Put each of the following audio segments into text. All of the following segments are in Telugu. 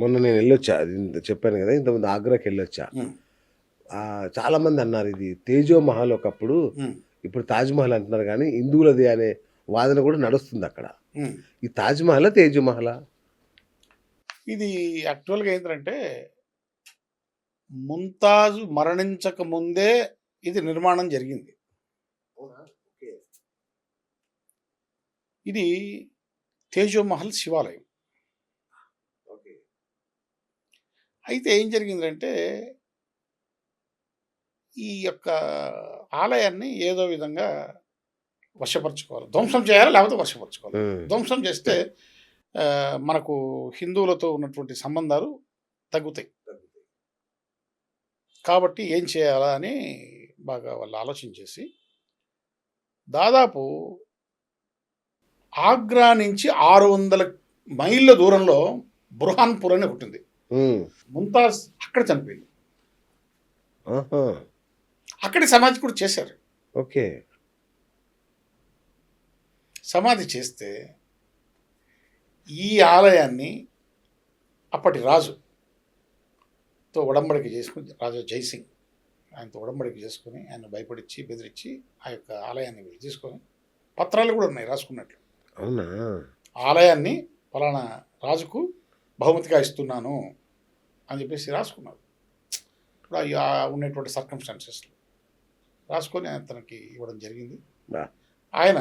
మొన్న నేను వెళ్ళొచ్చా చెప్పాను కదా ఇంతకుముందు ఆగ్రాకి వెళ్ళొచ్చా. చాలా మంది అన్నారు ఇది తేజో మహల్ ఒకప్పుడు ఇప్పుడు తాజ్ మహల్ అంటున్నారు కానీ హిందువులది అనే వాదన కూడా నడుస్తుంది అక్కడ. ఈ తాజ్ మహల్ తేజ్ మహల్? ఇది యాక్చువల్గా ఏంటంటే ముంతాజు మరణించక ముందే ఇది నిర్మాణం జరిగింది. ఇది తేజోమహల్ శివాలయం. అయితే ఏం జరిగిందంటే ఈ యొక్క ఆలయాన్ని ఏదో విధంగా వశపరచుకోవాలి. ధ్వంసం చేయాలి? లేకపోతే వశపరచుకోవాలి? ధ్వంసం చేస్తే మనకు హిందువులతో ఉన్నటువంటి సంబంధాలు తగ్గుతాయి. కాబట్టి ఏం చేయాలా అని బాగా వాళ్ళు ఆలోచన చేసి దాదాపు ఆగ్రా నుంచి ఆరు వందల మైళ్ళ దూరంలో బుర్హాన్పూర్ అని ఒకటి ఉంది. ముంతాజ్ అక్కడ చనిపోయింది. అక్కడి సమాధి కూడా చేశారు. ఓకే. సమాధి చేస్తే ఈ ఆలయాన్ని అప్పటి రాజుతో ఉడంబడిక చేసుకుని రాజు జైసింగ్ ఆయనతో ఉడంబడిక చేసుకుని ఆయన భయపడిచ్చి బెదిరించి ఆ యొక్క ఆలయాన్ని వీళ్ళు తీసుకొని పత్రాలు కూడా ఉన్నాయి రాసుకున్నట్లు. అవునా? ఆలయాన్ని ఫలానా రాజుకు బహుమతిగా ఇస్తున్నాను. అని చెప్పేసి రాసుకున్నారు ఇప్పుడు ఆ ఉన్నటువంటి సర్కమ్స్టాన్సెస్లో రాసుకొని తనకి ఇవ్వడం జరిగింది. ఆయన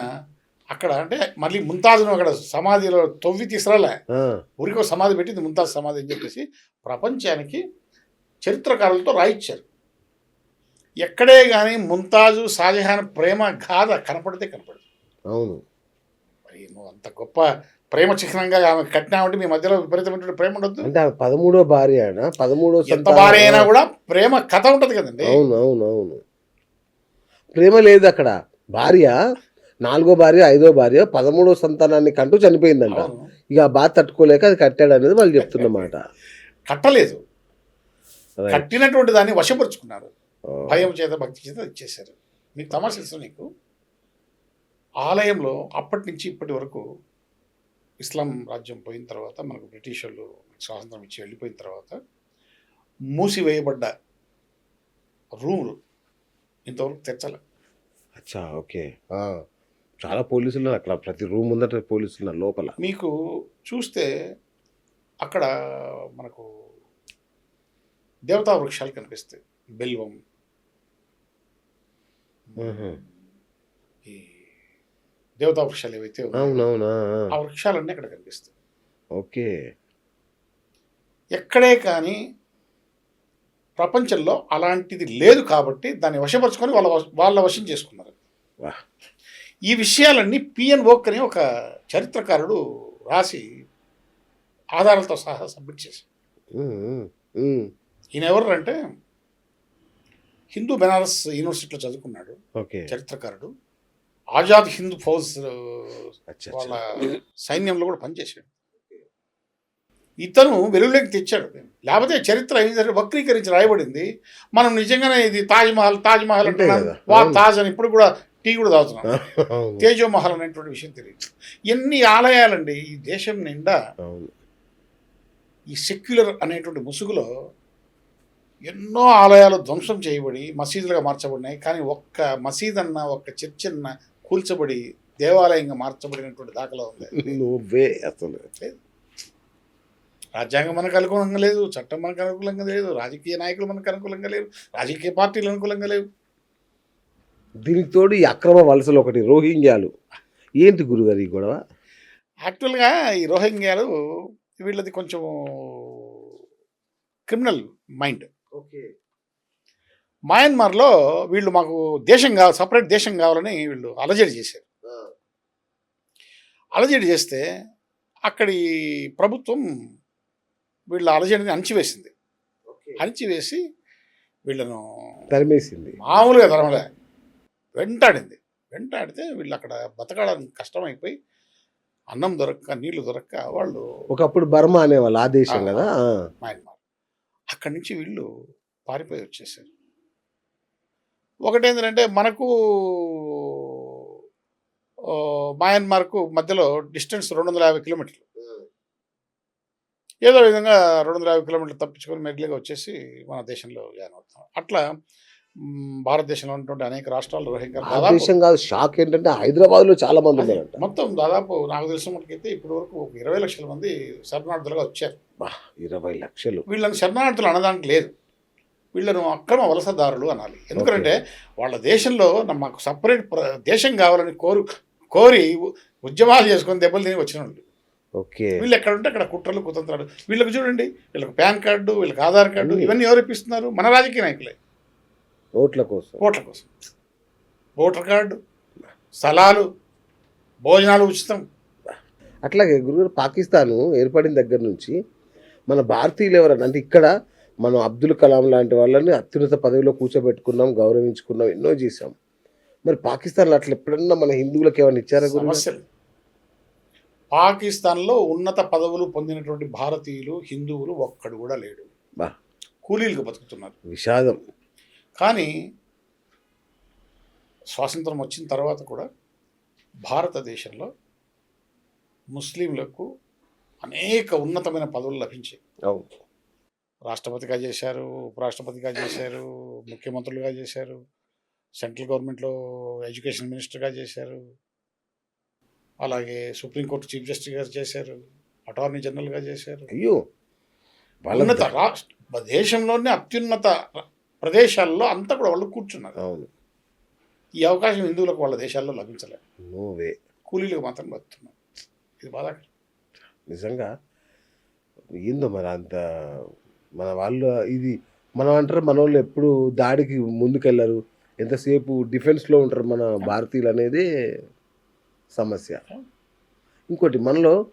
అక్కడ అంటే మళ్ళీ ముంతాజ్ను అక్కడ సమాధిలో తవ్వి తీసుకురాలే. ఊరికి సమాధి పెట్టింది ముంతాజ్ సమాధి అని చెప్పేసి ప్రపంచానికి చరిత్రకారులతో రాయిచ్చారు. ఎక్కడే కానీ ముంతాజు షాజహాన్ ప్రేమ గాథ కనపడితే కనపడదు. అవును. మరి అంత గొప్ప ప్రేమ చిహ్నంగా ఆమె కట్టినామంటే మీ మధ్యలో విపరీతమైన ప్రేమ ఉండొద్దు? అంటే ఆమె పదమూడో భార్య అయినా పదమూడో ఎంత భార్య అయినా కూడా ప్రేమ కథ ఉంటది కదండి. అవును అవును అవును. ప్రేమ లేదు అక్కడ. భార్య నాలుగో భార్య ఐదో భార్య పదమూడో సంతానాన్ని కంటూ చనిపోయిందంట. ఇక ఆ బాధ తట్టుకోలేక అది కట్టాడు అనేది వాళ్ళు చెప్తున్నమాట. కట్టలేదు. కట్టినటువంటి దాన్ని వశపరుచుకున్నారు. భయం చేత భక్తి చేత ఇచ్చేశారు మీకు తమాషా తెలుసా నీకు? ఆలయంలో అప్పటి నుంచి ఇప్పటి వరకు ఇస్లాం రాజ్యం పోయిన తర్వాత మనకు బ్రిటిష్ వాళ్ళు స్వాతంత్రం ఇచ్చి వెళ్ళిపోయిన తర్వాత మూసివేయబడ్డ రూములు ఇంతవరకు తెచ్చలే అచ్చా ఓకే. చాలా పోలీసులు ఉన్నారు అక్కడ. ప్రతి రూమ్ ముందట పోలీసులు ఉన్నారు లోపల. మీకు చూస్తే అక్కడ మనకు దేవతా వృక్షాలు కనిపిస్తాయి. బెల్వం. ఈ దేవతా వృక్షాలు ఏవైతే అవునవునా? ఆ వృక్షాలన్నీ అక్కడ కనిపిస్తాయి. ఓకే. ఎక్కడే కానీ ప్రపంచంలో అలాంటిది లేదు కాబట్టి దాన్ని వశపరుచుకొని వాళ్ళ వాళ్ళ వశం చేసుకున్నారు. ఈ విషయాలన్నీ పిఎన్ ఓక్ అని ఒక చరిత్రకారుడు రాసి ఆధారాలతో సహా సబ్మిట్ ఉమ్. ఈయన ఎవరు అంటే హిందూ బెనారస్ యూనివర్సిటీలో చదువుకున్నాడు చరిత్రకారుడు. ఆజాద్ హింద్ ఫౌజ్ వాళ్ళ. సైన్యంలో కూడా పనిచేశాడు. ఇతను వెలుగులోకి తెచ్చాడు. లేకపోతే చరిత్ర ఏం జరిగి వక్రీకరించి రాయబడింది. మనం నిజంగానే ఇది తాజ్ మహల్ తాజ్ మహల్ అంతే అంటున్నాం. కదా. వా. తాజ్ అని ఇప్పుడు కూడా టీ కూడా తాగుతున్నాం. అవును. తేజో మహల్ అనేటువంటి విషయం తెలియదు. ఎన్ని ఆలయాలండి ఈ దేశం నిండా ఈ సెక్యులర్ అనేటువంటి ముసుగులో ఎన్నో ఆలయాలు ధ్వంసం చేయబడి మసీదులుగా మార్చబడినాయి. కానీ ఒక్క మసీద్ అన్న ఒక్క చర్చ్ అన్న కూల్చబడి దేవాలయంగా మార్చబడినటువంటి దాఖలా ఉంది. నువ్వే అసలు. రాజ్యాంగం మనకు అనుకూలంగా లేదు చట్టం మనకు అనుకూలంగా లేదు రాజకీయ నాయకులు మనకు అనుకూలంగా లేవు రాజకీయ పార్టీలు అనుకూలంగా లేవు. దీనికి తోడు ఈ అక్రమ వలసలు ఒకటి రోహింగ్యాలు. ఏంటి గురుగారు ఈ గొడవ? యాక్చువల్గా ఈ రోహింగ్యాలు వీళ్ళది కొంచెం క్రిమినల్ మైండ్. ఓకే. మయన్మార్లో వీళ్ళు మాకు దేశం కావాలి సపరేట్ దేశం కావాలని వీళ్ళు అలజడి చేశారు. అలజడి చేస్తే అక్కడి ప్రభుత్వం వీళ్ళ అలజడిని అణిచివేసింది. అణిచివేసి వీళ్ళను తరిమేసింది. మామూలుగా తరమలే. వెంటాడింది. వెంటాడితే వీళ్ళు అక్కడ బతకడానికి కష్టమైపోయి అన్నం దొరక్క నీళ్ళు దొరక్క వాళ్ళు ఒకప్పుడు బర్మా అనేవాళ్ళు ఆ దేశం కదా. మయన్మార్. అక్కడి నుంచి వీళ్ళు పారిపోయి వచ్చేసారు. ఒకటేంటంటే మనకు మయన్మార్కు మధ్యలో డిస్టెన్స్ రెండు వందల యాభై కిలోమీటర్లు. ఏదో విధంగా రెండు వందల యాభై కిలోమీటర్లు తప్పించుకొని మెల్లిగా వచ్చేసి మన దేశంలో జాయిన్ అవుతాం అట్లా భారతదేశంలో ఉన్నటువంటి అనేక రాష్ట్రాలు రోహింగ్యా షాక్ ఏంటంటే హైదరాబాద్లో చాలా మంది ఉన్నారంట. మొత్తం దాదాపు నాకు తెలిసిన మనకైతే ఇప్పటి వరకు ఇరవై లక్షల మంది శరణార్థులుగా వచ్చారు. బా, ఇరవై లక్షలు. వీళ్ళని శరణార్థులు అనడానికి లేదు. వీళ్ళను అక్రమ వలసదారులు అనాలి. ఎందుకంటే వాళ్ళ దేశంలో మాకు సపరేట్ ప్ర- దేశం కావాలని కోరు కోరి ఉద్యమాలు చేసుకొని దెబ్బలు తిని వచ్చిన వాళ్ళు. ఓకే. వీళ్ళు ఎక్కడ ఉంటే అక్కడ కుట్రలు కుతంత్రాలు. వీళ్ళకి చూడండి వీళ్ళకి పాన్ కార్డు వీళ్ళకి ఆధార్ కార్డు. ఇవన్నీ ఎవరు ఇప్పిస్తున్నారు? మన రాజకీయ నాయకులే. ఓట్ల కోసం. ఓట్ల కోసం. ఓటర్ కార్డు స్థలాలు భోజనాలు ఉచితం. అట్లాగే గురుగారు పాకిస్తాన్ ఏర్పడిన దగ్గర నుంచి మన భారతీయులు ఎవరన్నా అంటే ఇక్కడ మనం అబ్దుల్ కలాం లాంటి వాళ్ళని అత్యున్నత పదవిలో కూర్చోబెట్టుకున్నాం గౌరవించుకున్నాం ఎన్నో చేసాం మరి పాకిస్తాన్లో అట్లా ఎప్పుడన్నా మన హిందువులకు ఏమైనా ఇచ్చారా సమస్యలు. పాకిస్తాన్లో ఉన్నత పదవులు పొందినటువంటి భారతీయులు హిందువులు ఒక్కడు కూడా లేడు. బా. కూలీలకు బతుకుతున్నారు. విషాదం. కానీ స్వాతంత్రం వచ్చిన తర్వాత కూడా భారతదేశంలో ముస్లింలకు అనేక ఉన్నతమైన పదవులు లభించాయి. రాష్ట్రపతిగా చేశారు ఉపరాష్ట్రపతిగా చేశారు ముఖ్యమంత్రులుగా చేశారు సెంట్రల్ గవర్నమెంట్లో ఎడ్యుకేషన్ మినిస్టర్గా చేశారు అలాగే సుప్రీంకోర్టు చీఫ్ జస్టిస్గా చేశారు అటార్నీ జనరల్గా చేశారు. అయ్యో! ఉన్నత రాష్ట్ర దేశంలోనే అత్యున్నత ప్రదేశాల్లో అంతా కూడా వాళ్ళు కూర్చున్నారు. అవును. ఈ అవకాశం హిందువులకు వాళ్ళ దేశాల్లో లభించలేదు నో వే. కూలీలకు మాత్రం బతుకుతున్నారు ఇది బాధాకరం. నిజంగా ఏందో మరి అంత మన వాళ్ళు ఇది మనం అంటారు మన వాళ్ళు ఎప్పుడు దాడికి ముందుకెళ్ళరు. ఎంతసేపు డిఫెన్స్లో ఉంటారు మన భారతీయులు అనేది సమస్య. ఇంకోటి మనలో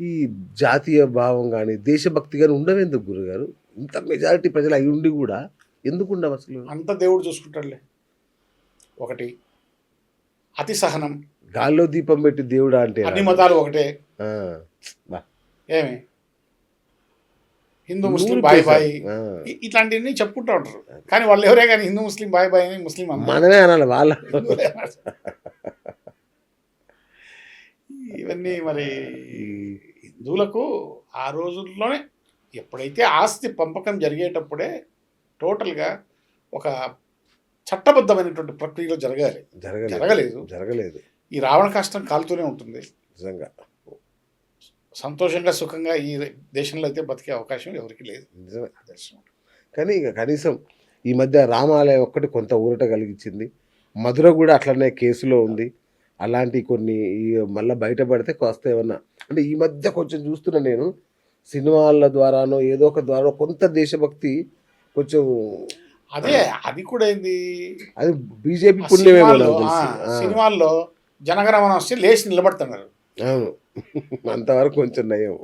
ఈ జాతీయ భావం కానీ దేశభక్తి కానీ ఉండవేందుకు గురుగారు? ఇంత మెజారిటీ ప్రజలు అయి ఉండి కూడా ఎందుకు ఉండవు అసలు? అంత దేవుడు చూసుకుంటాడులే. ఒకటి అతి సహనం. గాల్లో దీపం పెట్టి దేవుడా అంటే అన్ని మతాలు ఒకటే. ఏమి? హిందూ ముస్లిం బాయ్. బాయ్. ఇట్లాంటివన్నీ చెప్పుకుంటూ ఉంటారు. కానీ వాళ్ళు ఎవరే కానీ హిందూ ముస్లిం బాయ్ బాయ్ అని ముస్లిం మనమే అనాలి వాళ్ళ. ఇవన్నీ మరి హిందువులకు ఆ రోజుల్లోనే ఎప్పుడైతే ఆస్తి పంపకం జరిగేటప్పుడే టోటల్గా ఒక చట్టబద్ధమైనటువంటి ప్రక్రియలో జరగాలి. జరగలేదు. జరగలేదు. ఈ రావణ కష్టం కాలుతూనే ఉంటుంది. నిజంగా. సంతోషంగా సుఖంగా ఈ దేశంలో అయితే బతికే అవకాశం ఎవరికి లేదు. నిజమే. కానీ ఇక కనీసం ఈ మధ్య రామాలయం ఒక్కటి కొంత ఊరట కలిగించింది. మధుర కూడా అట్లనే కేసులో ఉంది. అలాంటి కొన్ని మళ్ళీ బయటపడితే కాస్త ఏమన్నా అంటే ఈ మధ్య కొంచెం చూస్తున్నా నేను సినిమాల ద్వారానో ఏదో ఒక ద్వారా కొంత దేశభక్తి కొంచెం అదే అది కూడా ఏంది? అది బీజేపీ ఆ, సినిమాల్లో జనగణమన వస్తే లేచి నిలబడుతున్నారు. అవును. అంతవరకు కొంచెం నయం.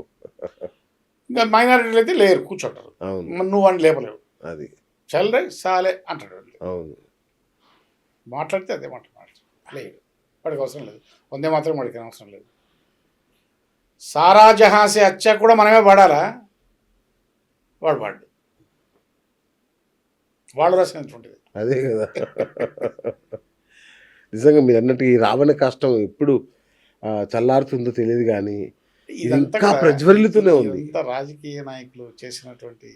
ఇంకా మైనారిటీలు అయితే లేరు కూర్చుంటారు. అవును. నువ్వు అని లేపలేవు. అది. చల్లరే సాలే అంటాడు. అవును. మాట్లాడితే అదే మాట మాట్లాడు లేదు. వాడికి అవసరం లేదు. వందే మాత్రం వాడికి అవసరం లేదు. సారా జహాసే అచ్చా కూడా మనమే పడాలా వాడు వాడు. వాడు రాసినటువంటిది అదే కదా. నిజంగా మీరు అన్నట్టు ఈ రావణ కష్టం ఎప్పుడు చల్లారుతుందో తెలియదు కానీ ఇంకా ప్రజ్వరిల్లుతూనే ఉంది. రాజకీయ నాయకులు చేసినటువంటి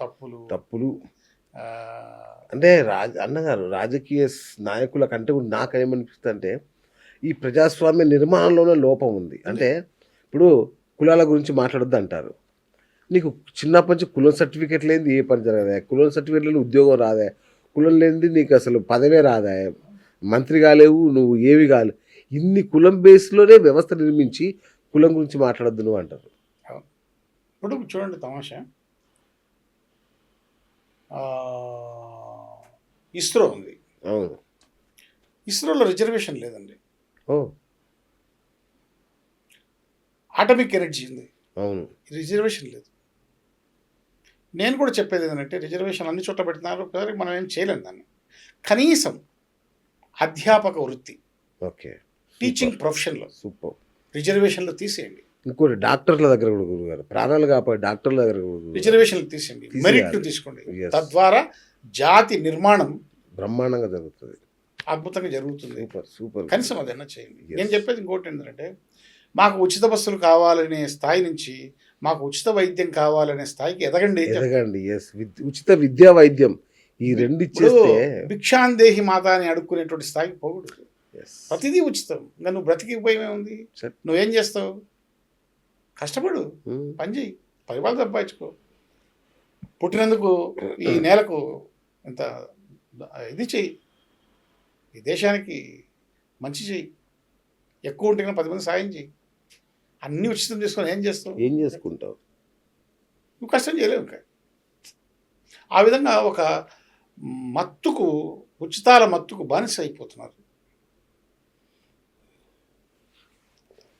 తప్పులు తప్పులు. అంటే రాజ అన్నగారు రాజకీయ నాయకుల కంటే కూడా నాకేమనిపిస్తుంది అంటే ఈ ప్రజాస్వామ్య నిర్మాణంలోనే లోపం ఉంది. అంటే ఇప్పుడు కులాల గురించి మాట్లాడొద్దు అంటారు నీకు చిన్నప్పటి నుంచి కులం సర్టిఫికేట్ లేనిది ఏ పని జరగదా. కులం సర్టిఫికేట్ లేని ఉద్యోగం రాదా. కులం లేనిది నీకు అసలు పదవే రాదా. మంత్రి కాలేవు నువ్వు ఏవి కాలేవు ఇన్ని కులం బేస్లోనే వ్యవస్థ నిర్మించి కులం గురించి మాట్లాడొద్దు నువ్వు అంటారు. ఇప్పుడు చూడండి తమాషా. ఇస్రో ఉంది. అవును. ఇస్రోలో రిజర్వేషన్ లేదండి. ఓ. ఆటమిక్ ఎనర్జీ ఉంది. అవును. రిజర్వేషన్ లేదు. నేను కూడా చెప్పేది ఏంటంటే రిజర్వేషన్ అన్ని చోట్ల కానీ మనం ఏం చేయలేం దాన్ని. కనీసం అధ్యాపక వృత్తి. ఓకే. టీచింగ్ ప్రొఫెషన్లో సూపర్ రిజర్వేషన్లు తీసేయండి ఇంకోటి డాక్టర్ల దగ్గర కూడా గురుగారు ప్రాణాలు కాపాడు డాక్టర్ల దగ్గర కూడా. రిజర్వేషన్లు తీసేయండి. మెరిట్ను తీసుకోండి. తద్వారా జాతి నిర్మాణం బ్రహ్మాండంగా జరుగుతుంది అద్భుతంగా జరుగుతుంది సూపర్ సూపర్ కనీసం అదన్నా చేయండి. నేను చెప్పేది ఇంకోటి ఏంటంటే మాకు ఉచిత బస్సులు కావాలనే స్థాయి నుంచి మాకు ఉచిత వైద్యం కావాలనే స్థాయికి ఎదగండి. ఎదగండి ఎస్ ఉచిత విద్యా వైద్యం ఈ రెండు ఇచ్చేస్తే భిక్షాందేహి మాత అని అడుక్కునేటువంటి స్థాయికి పోకూడదు. ప్రతిదీ ఉచితం. ఇంకా నువ్వు బ్రతికి ఉపయోగం ఉంది. నువ్వేం చేస్తావు? కష్టపడు. ఉమ్, పని చేయి పరిపాలన సంపాదించుకో. పుట్టినందుకు ఈ నేలకు ఇంత ఇది చెయ్యి. ఈ దేశానికి మంచి చెయ్యి. ఎక్కువ ఉంటే పది మంది సాయం చెయ్యి. అన్నీ ఉచితం చేసుకొని ఏం చేస్తావు? ఏం చేసుకుంటావు? నువ్వు కష్టం చేయలేవు ఇంకా. ఆ విధంగా ఒక మత్తుకు ఉచితాల మత్తుకు బానిస అయిపోతున్నారు.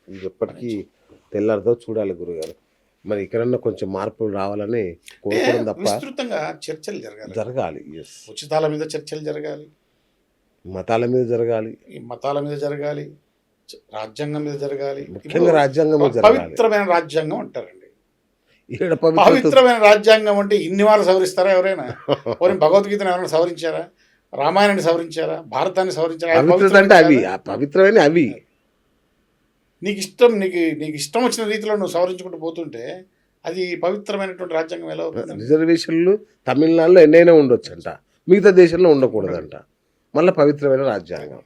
ఇది ఎప్పటికీ తెల్లారితో చూడాలి గురుగారు. మరి ఇక్కడన్నా కొంచెం మార్పులు రావాలని కోరుకోవడం తప్ప విస్తృతంగా చర్చలు జరగాలి. జరగాలి ఉచితాల మీద చర్చలు జరగాలి. మతాల మీద జరగాలి. మతాల మీద జరగాలి. రాజ్యాంగం మీద జరగాలి. ముఖ్యంగా రాజ్యాంగం పవిత్రమైన రాజ్యాంగం అంటారండి. పవిత్రమైన రాజ్యాంగం అంటే ఇన్ని వారు సవరిస్తారా ఎవరైనా? పోనీ భగవద్గీతను ఎవరైనా సవరించారా? రామాయణాన్ని సవరించారా? భారతాన్ని సవరించారా? అవి పవిత్రమైన అవి. నీకు ఇష్టం నీకు నీకు ఇష్టం వచ్చిన రీతిలో నువ్వు సవరించుకుంటూ పోతుంటే అది పవిత్రమైనటువంటి రాజ్యాంగం ఎలా అవుతుంది? రిజర్వేషన్లు తమిళనాడులో ఎన్నైనా ఉండొచ్చంట. మిగతా దేశంలో ఉండకూడదంట. మళ్ళీ పవిత్రమైన రాజ్యాంగం.